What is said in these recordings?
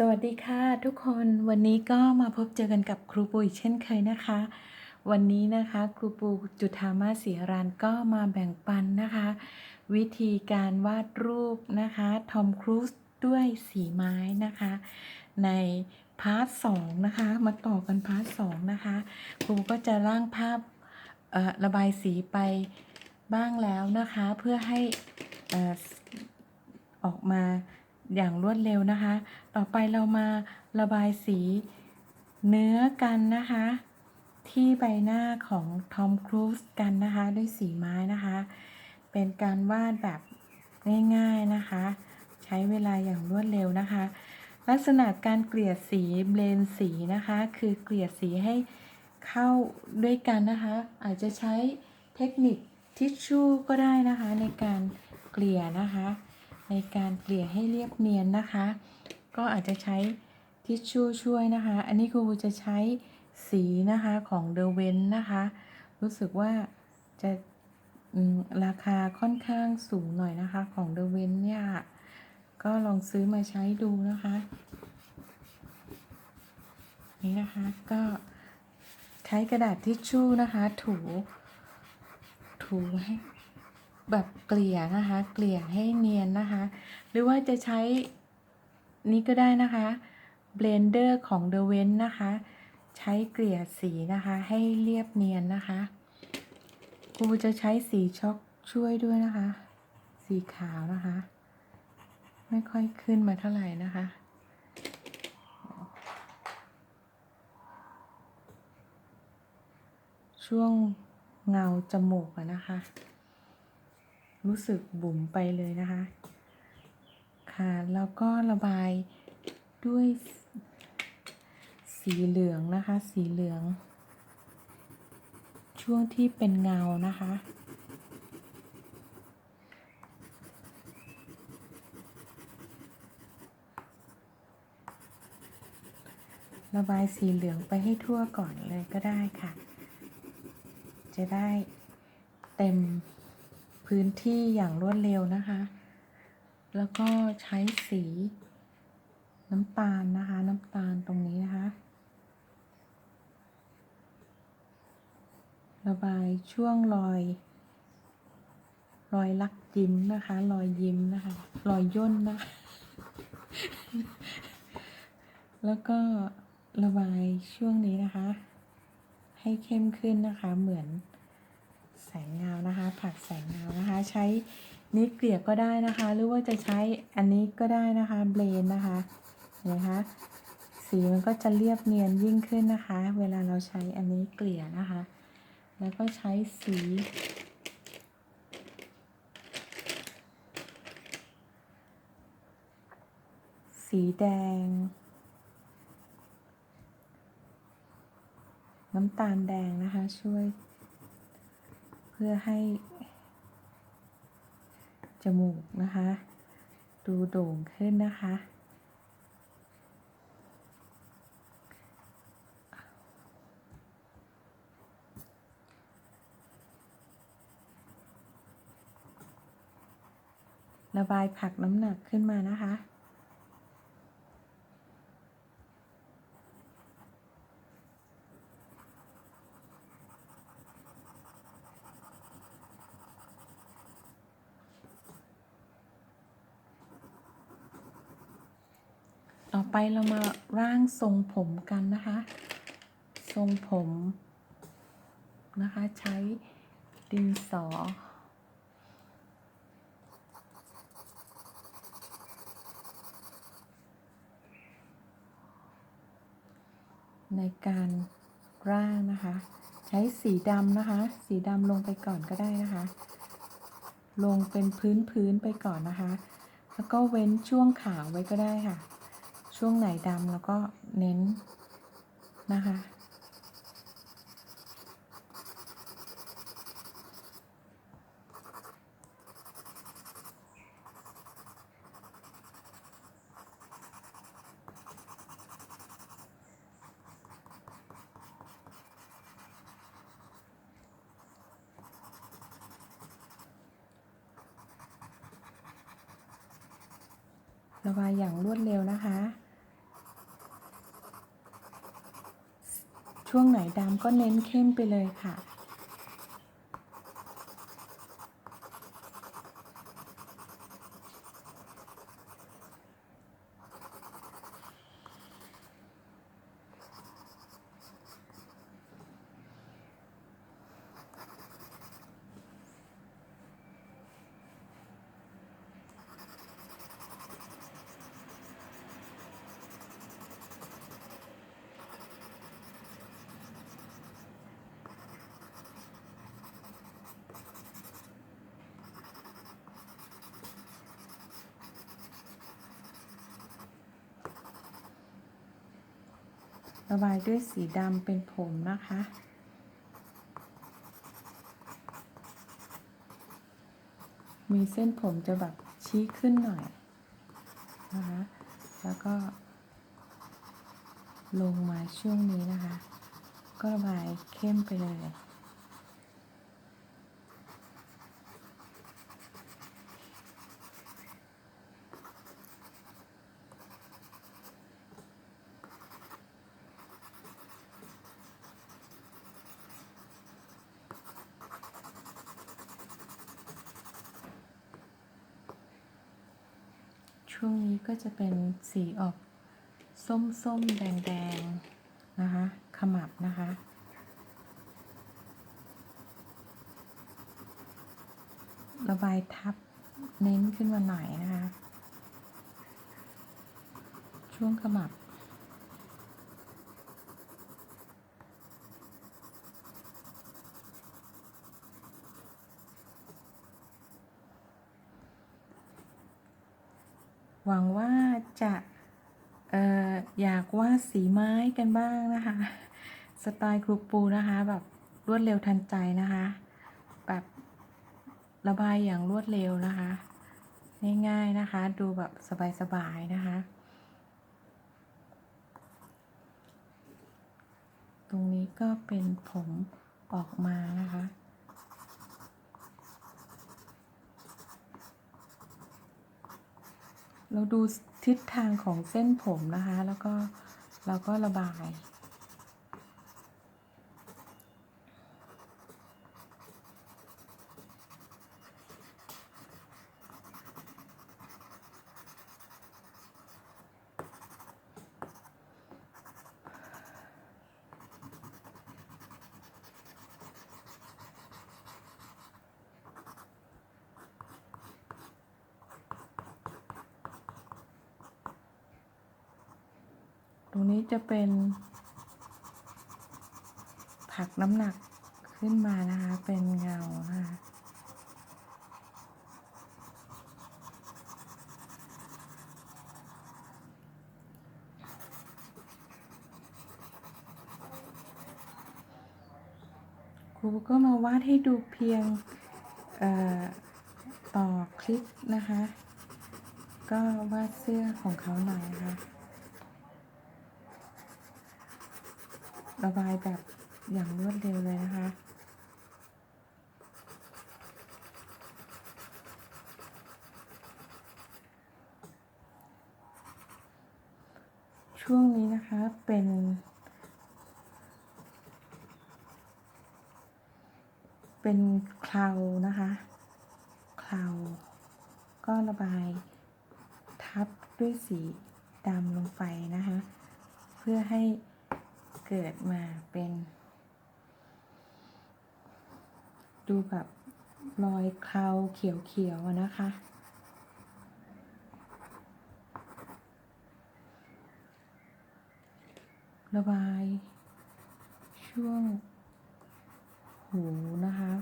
สวัสดีค่ะทุกคนวันนี้ก็มาพบเจอกันกับครูปูอีกเช่นเคยนะคะ วันนี้นะคะครูปูจุธามาศรีรานก็มาแบ่งปันนะคะ วิธีการวาดรูปนะคะทอมครูซด้วยสีไม้นะคะ ในพาร์ทสองนะคะมาต่อกันพาร์ทสองนะคะครูก็จะร่างภาพระบายสีไปบ้างแล้วนะคะ เพื่อให้ออกมา อย่างรวดเร็วนะคะ ต่อไปเรามาระบายสีเนื้อกันนะคะ ที่ใบหน้าของทอมครูซกันนะคะ ด้วยสีไม้นะคะ เป็นการวาดแบบง่ายๆนะคะ ใช้เวลาอย่างรวดเร็วนะคะ ลักษณะการเกลี่ยสีเบลนสีนะคะ คือเกลี่ยสีให้เข้าด้วยกันนะคะ อาจจะใช้เทคนิคทิชชู่ก็ได้นะคะในการเกลี่ยนะคะ ในการเกลี่ยให้เรียบเนียนนะคะ ก็อาจจะใช้ทิชชู่ช่วยนะคะ อันนี้ครูจะใช้สีนะคะของเดเวนนะคะ รู้สึกว่าจะราคาค่อนข้างสูงหน่อยนะคะของเดเวนเนี่ยก็ลองซื้อมาใช้ดูนะคะ นี่นะคะก็ใช้กระดาษทิชชู่นะคะ ถู ถูให้ แบบเกลี่ยนะคะ เกลี่ยให้เนียนนะคะ หรือว่าจะใช้นี้ก็ได้นะคะเบลนเดอร์ของ The w e n นะคะ ใช้เกลี่ยสีนะคะให้เรียบเนียนนะคะครูจะใช้สีช็อกช่วยด้วยนะคะ สีขาวนะคะ ไม่ค่อยขึ้นมาเท่าไหร่นะคะช่วงเงาจมูกนะคะ รู้สึกบุ๋มไปเลยนะคะ ค่ะแล้วก็ระบายด้วยสีเหลืองนะคะ สีเหลือง ช่วงที่เป็นเงานะคะระบายสีเหลืองไปให้ทั่วก่อนเลยก็ได้ค่ะ จะได้เต็ม พื้นที่อย่างรวดเร็วนะคะ แล้วก็ใช้สีน้ำตาลนะคะ น้ำตาลตรงนี้นะคะ ระบายช่วงรอย รอยลักยิ้มนะคะ รอยยิ้มนะคะ รอยย่นนะคะแล้วก็ระบายช่วงนี้นะคะ ให้เข้มขึ้นนะคะเหมือน งเงานะคะ ผัดแสงเงานะคะ ใช้นิ้วเกลี่ยก็ได้นะคะ หรือว่าจะใช้อันนี้ก็ได้นะคะเบลนนะคะเห็นไหมคะสีมันก็จะเรียบเนียนยิ่งขึ้นนะคะ เวลาเราใช้อันนี้เกลี่ยนะคะ แล้วก็ใช้สีสีแดง น้ำตาลแดงนะคะช่วย พื่อให้ จมูกนะคะ ดูโด่งขึ้นนะคะ ระบายผักน้ำหนักขึ้นมานะคะ ต่อไปเรามาร่างทรงผมกันนะคะ ทรงผมนะคะ ใช้ดินสอ ในการร่างนะคะ ใช้สีดำนะคะ สีดำลงไปก่อนก็ได้นะคะ ลงเป็นพื้นพื้นไปก่อนนะคะ แล้วก็เว้นช่วงขาวไว้ก็ได้ค่ะ ช่วงไหนดำแล้วก็เน้นนะคะ ช่วงไหนดำก็เน้นเข้มไปเลยค่ะ ระบายด้วยสีดำเป็นผมนะคะ มีเส้นผมจะแบบชี้ขึ้นหน่อยนะคะ แล้วก็ ลงมาช่วงนี้นะคะ ก็ระบายเข้มไปเลย ช่วงนี้ก็จะเป็นสีออกส้มส้มแดงแดงๆ นะคะ ขมับนะคะ ระบายทับเน้นขึ้นมาหน่อยนะคะ ช่วงขมับ หวังว่าจะเอออยากวาดสีไม้กันบ้างนะคะ สไตล์ครูปูนะคะ แบบรวดเร็วทันใจนะคะ แบบระบายอย่างรวดเร็วนะคะ ง่ายๆนะคะ ดูแบบสบายๆนะคะ ตรงนี้ก็เป็นผมออกมานะคะ เราดูทิศทางของเส้นผมนะคะ แล้วก็เราก็ระบาย รงนี้จะเป็นผลักน้ำหนักขึ้นมานะคะ เป็นเงานะคะครูก็มาวาดให้ดูเพียงต่อคลิปนะคะ ก็วาดเสื้อของเขาหน่อยนะคะ ระบายแบบอย่างรวดเร็วเลยนะคะ ช่วงนี้นะคะเป็นเป็นคลาวนะคะคลาวก็ระบายทับด้วยสีดำลงไปนะคะ เพื่อให้ เกิดมาเป็น ดูแบบรอยเคลาเขียวๆนะคะ ระบาย ช่วงหูนะคะ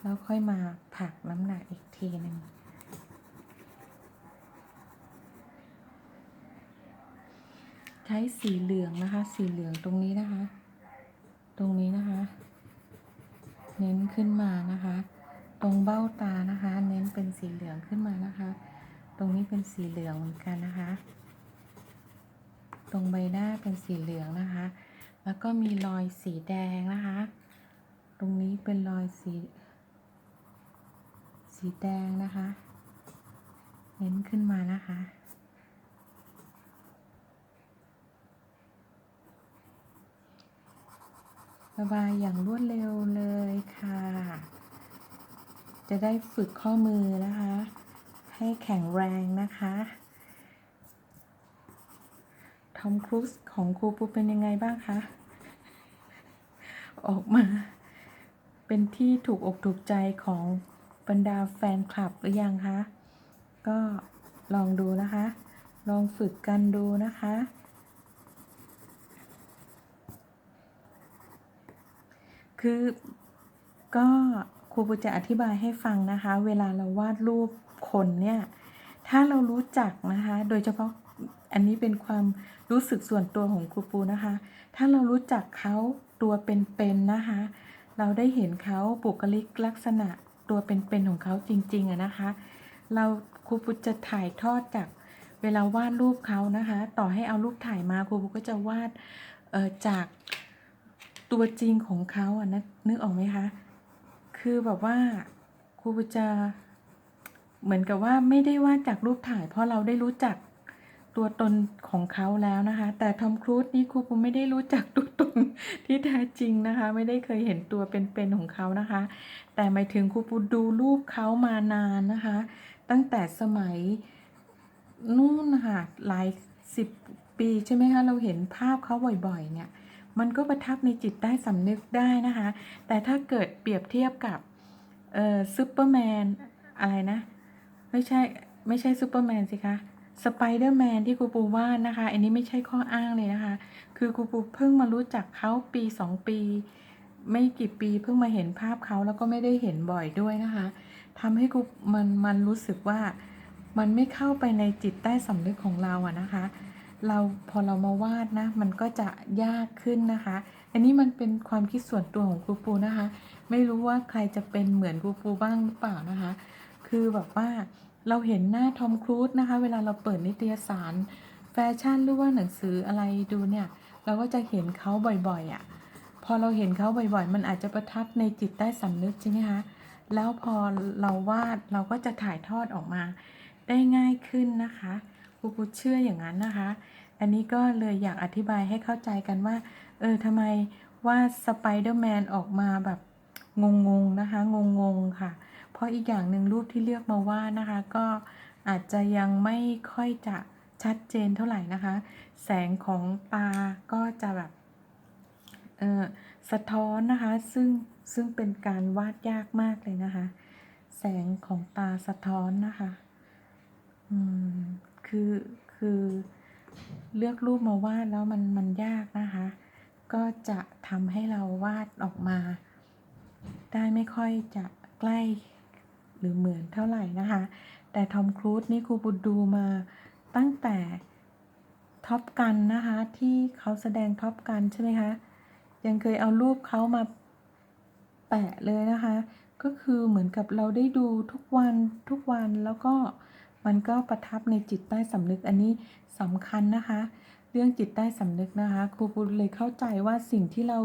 แล้วค่อยมาผักน้ำหนักอีกทีหนึ่ง ช้สีเหลืองนะคะ สีเหลืองตรงนี้นะคะ ตรงนี้นะคะ เน้นขึ้นมานะคะ ตรงเบ้าตานะคะ เน้นเป็นสีเหลืองขึ้นมานะคะ ตรงนี้เป็นสีเหลืองเหมือนกันนะคะ ตรงใบหน้าเป็นสีเหลืองนะคะ แล้วก็มีรอยสีแดงนะคะ ตรงนี้เป็นรอยสี สีแดงนะคะ เน้นขึ้นมานะคะ ระ บายอย่างรวดเร็วเลยค่ะ จะได้ฝึกข้อมือนะคะ ให้แข็งแรงนะคะทอมครูซของครูปูเป็นยังไงบ้างคะ ออกมา เป็นที่ถูกอกถูกใจของบรรดาแฟนคลับหรือยังคะ ก็ลองดูนะคะ ลองฝึกกันดูนะคะ คือก็ครูปูจะอธิบายให้ฟังนะคะ เวลาเราวาดรูปคนเนี่ย ถ้าเรารู้จักนะคะ โดยเฉพาะอันนี้เป็นความรู้สึกส่วนตัวของครูปูนะคะ ถ้าเรารู้จักเขาตัวเป็นๆนะคะ เราได้เห็นเขาบุคลิกลักษณะตัวเป็นๆของเขาจริงๆอะนะคะ เราครูปูจะถ่ายทอดจากเวลาวาดรูปเขานะคะ ต่อให้เอารูปถ่ายมาครูปูก็จะวาดจาก ตัวจริงของเขาอะนะนึกออกไหมคะ คือแบบว่าครูปูจะเหมือนกับว่าไม่ได้ว่าจากรูปถ่าย เพราะเราได้รู้จักตัวตนของเขาแล้วนะคะ แต่ทอมครูซนี่ครูปูไม่ได้รู้จักตัวตนที่แท้จริงนะคะ ไม่ได้เคยเห็นตัวเป็นๆของเขานะคะ แต่หมายถึงครูปูดูรูปเขามานานนะคะ ตั้งแต่สมัยนู่นนะคะหลายสิบปีใช่ไหมคะเราเห็นภาพเขาบ่อยๆเนี่ย มันก็ประทับในจิตใต้สำนึกได้นะคะ แต่ถ้าเกิดเปรียบเทียบกับเอ่อซูเปอร์แมนอะไรนะ ไม่ใช่ไม่ใช่ซูเปอร์แมนสิคะสไปเดอร์แมนที่ครูปูวาดนะคะ อันนี้ไม่ใช่ข้ออ้างเลยนะคะ คือครูปูเพิ่งมารู้จักเขาปีสองปี ไม่กี่ปีเพิ่งมาเห็นภาพเขาแล้วก็ไม่ได้เห็นบ่อยด้วยนะคะทำให้ครูมันมันรู้สึกว่ามันไม่เข้าไปในจิตใต้สำนึกของเราอะนะคะ เราพอเรามาวาดนะ มันก็จะยากขึ้นนะคะ อันนี้มันเป็นความคิดส่วนตัวของครูปูนะคะ ไม่รู้ว่าใครจะเป็นเหมือนครูปูบ้างหรือเปล่านะคะ คือแบบว่าเราเห็นหน้าทอมครูซนะคะ เวลาเราเปิดนิตยสาร แฟชั่นหรือว่าหนังสืออะไรดูเนี่ย เราก็จะเห็นเขาบ่อยๆอะ่ะ พอเราเห็นเขาบ่อยๆ มันอาจจะประทับในจิตใต้สำนึกใช่ไหมคะ แล้วพอเราวาดเราก็จะถ่ายทอดออกมาได้ง่ายขึ้นนะคะ ครูปูเชื่ออย่างนั้นนะคะ อันนี้ก็เลยอยากอธิบายให้เข้าใจกันว่า เออทำไมว่าสไปเดอร์แมนออกมาแบบงงๆนะคะ งงๆค่ะ เพราะอีกอย่างหนึ่งรูปที่เลือกมาวาดนะคะ ก็อาจจะยังไม่ค่อยจะชัดเจนเท่าไหร่นะคะ แสงของตาก็จะแบบเออสะท้อนนะคะ ซึ่งซึ่งเป็นการวาดยากมากเลยนะคะ แสงของตาสะท้อนนะคะ อืม คือคือเลือกรูปมาวาดแล้วมันมันยากนะคะ ก็จะทำให้เราวาดออกมา ได้ไม่ค่อยจะใกล้หรือเหมือนเท่าไหร่นะคะ แต่ทอมครูซนี่ครูบุดดูมาตั้งแต่ท็อปกันนะคะ ที่เขาแสดงท็อปกันใช่ไหมคะ ยังเคยเอารูปเขามาแปะเลยนะคะ ก็คือเหมือนกับเราได้ดูทุกวันทุกวันแล้วก็ มันก็ประทับในจิตใต้สำนึกอันนี้สำคัญนะคะ เรื่องจิตใต้สำนึกนะคะครูปูเลยเข้าใจว่าสิ่งที่เรา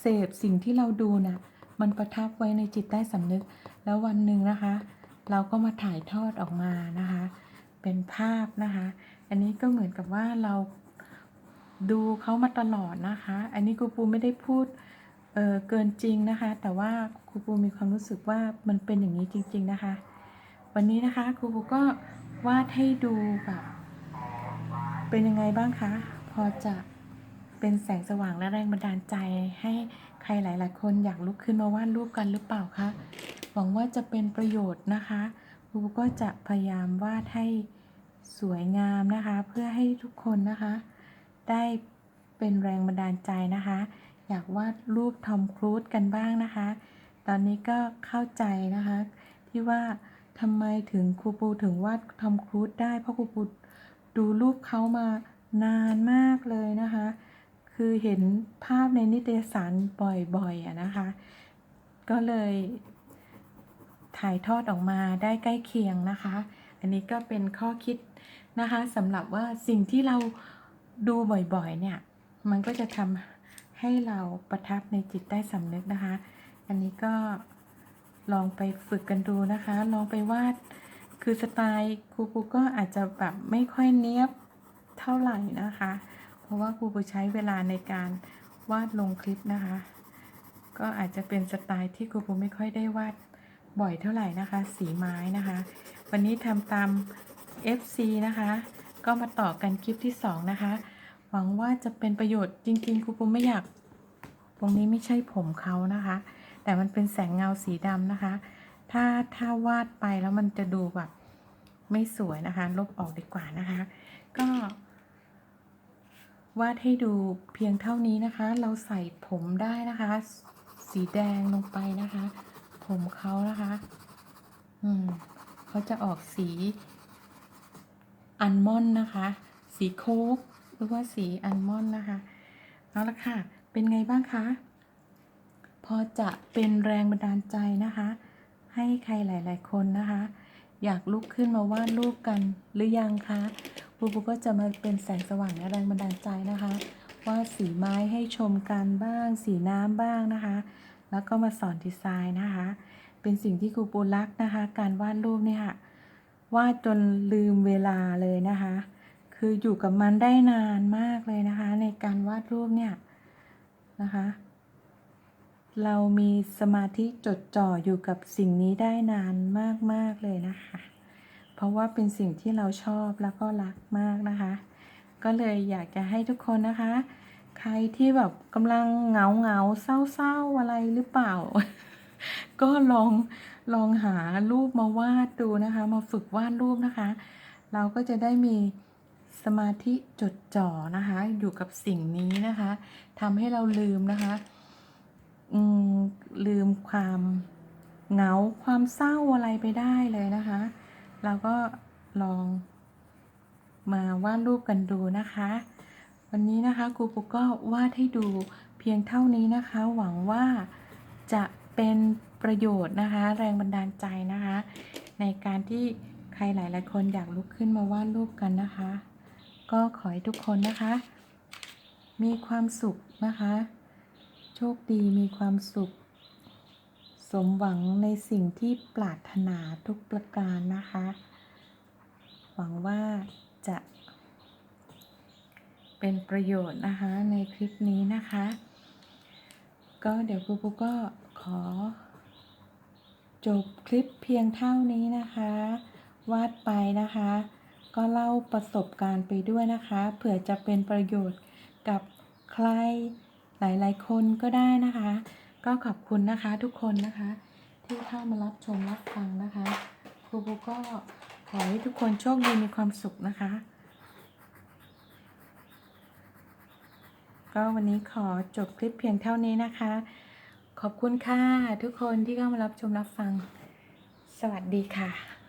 เสพสิ่งที่เราดูน่ะมันประทับไว้ในจิตใต้สำนึก แล้ววันหนึ่งนะคะ เราก็มาถ่ายทอดออกมานะคะ เป็นภาพนะคะ อันนี้ก็เหมือนกับว่าเราดูเขามาตลอดนะคะ อันนี้ครูปูไม่ได้พูดเออเกินจริงนะคะ แต่ว่าครูปูมีความรู้สึกว่ามันเป็นอย่างนี้จริง ๆนะคะ วันนี้นะคะครูก็วาดให้ดูแบบเป็นยังไงบ้างคะ พอจะเป็นแสงสว่างและแรงบันดาลใจให้ใครหลาย ๆ คนอยากลุกขึ้นมาวาดรูปกันหรือเปล่าคะหวังว่าจะเป็นประโยชน์นะคะครูก็จะพยายามวาดให้สวยงามนะคะ เพื่อให้ทุกคนนะคะ ได้เป็นแรงบันดาลใจนะคะ อยากวาดรูปทอมครูซกันบ้างนะคะ ตอนนี้ก็เข้าใจนะคะที่ว่า ทำไมถึงครูปูถึงวาดทอมครูซได้ เพราะครูปูดูรูปเขามานานมากเลยนะคะ คือเห็นภาพในนิตยสารบ่อยๆอะนะคะ ก็เลยถ่ายทอดออกมาได้ใกล้เคียงนะคะ อันนี้ก็เป็นข้อคิดนะคะสำหรับว่าสิ่งที่เราดูบ่อยๆเนี่ย มันก็จะทำให้เราประทับในจิตใต้สำนึกนะคะ อันนี้ก็ ลองไปฝึกกันดูนะคะ ลองไปวาด คือสไตล์ครูปูก็อาจจะแบบไม่ค่อยเนี้ยบเท่าไหร่นะคะ เพราะว่าครูปูใช้เวลาในการวาดลงคลิปนะคะ ก็อาจจะเป็นสไตล์ที่ครูปูไม่ค่อยได้วาดบ่อยเท่าไหร่นะคะ สีไม้นะคะ วันนี้ทำตาม FC นะคะ ก็มาต่อกันคลิปที่ 2 นะคะ หวังว่าจะเป็นประโยชน์จริงๆครูปูไม่อยาก ตรงนี้ไม่ใช่ผมเขานะคะ แต่มันเป็นแสงเงาสีดำนะคะ ถ้าถ้าวาดไปแล้วมันจะดูแบบไม่สวยนะคะ ลบออกดีกว่านะคะ ก็ วาดให้ดูเพียงเท่านี้นะคะ เราใส่ผมได้นะคะ สีแดงลงไปนะคะ ผมเขานะคะ อืมเขาจะออกสีอัลมอนด์นะคะ สีโค้กหรือว่าสีอัลมอนด์นะคะ เอาละค่ะ เป็นไงบ้างคะ พอจะเป็นแรงบันดาลใจนะคะ ให้ใครหลาย ๆ คนนะคะ อยากลุกขึ้นมาวาดรูปกันหรือยังคะปูปูก็จะมาเป็นแสงสว่างและแรงบันดาลใจนะคะวาดสีไม้ให้ชมกันบ้าง สีน้ำบ้างนะคะ แล้วก็มาสอนดีไซน์นะคะ เป็นสิ่งที่ครูปูรักนะคะ การวาดรูปเนี่ยค่ะวาดจนลืมเวลาเลยนะคะ คืออยู่กับมันได้นานมากเลยนะคะ ในการวาดรูปเนี่ยนะคะ เรามีสมาธิจดจ่ออยู่กับสิ่งนี้ได้นานมาก ๆ เลยนะคะ เพราะว่าเป็นสิ่งที่เราชอบแล้วก็รักมากนะคะ ก็เลยอยากจะให้ทุกคนนะคะ ใครที่แบบกำลังเหงาเหงาเศร้าๆอะไรหรือเปล่า ก็ลองลองหารูปมาวาดดูนะคะ มาฝึกวาดรูปนะคะ เราก็จะได้มีสมาธิจดจ่อนะคะ อยู่กับสิ่งนี้นะคะทำให้เราลืมนะคะ ลืมความเหงาความเศร้าอะไรไปได้เลยนะคะ เราก็ลองมาวาดรูปกันดูนะคะ วันนี้นะคะครูปุกก็วาดให้ดูเพียงเท่านี้นะคะ หวังว่าจะเป็นประโยชน์นะคะ แรงบันดาลใจนะคะ ในการที่ใครหลายๆคนอยากลุกขึ้นมาวาดรูปกันนะคะ ก็ขอให้ทุกคนนะคะ มีความสุขนะคะ โชคดีมีความสุข สมหวังในสิ่งที่ปรารถนาทุกประการนะคะ หวังว่าจะเป็นประโยชน์นะคะในคลิปนี้นะคะ ก็เดี๋ยวครูปูก็ขอ จบคลิปเพียงเท่านี้นะคะ วาดไปนะคะ ก็เล่าประสบการณ์ไปด้วยนะคะ เผื่อจะเป็นประโยชน์กับใคร หลายๆ คนก็ได้นะคะ ก็ขอบคุณนะคะทุกคนนะคะ ที่เข้ามารับชมรับฟังนะคะครูปูก็ขอให้ทุกคนโชคดีมีความสุขนะคะ ก็วันนี้ขอจบคลิปเพียงเท่านี้นะคะ ขอบคุณค่ะทุกคนที่เข้ามารับชมรับฟัง สวัสดีค่ะ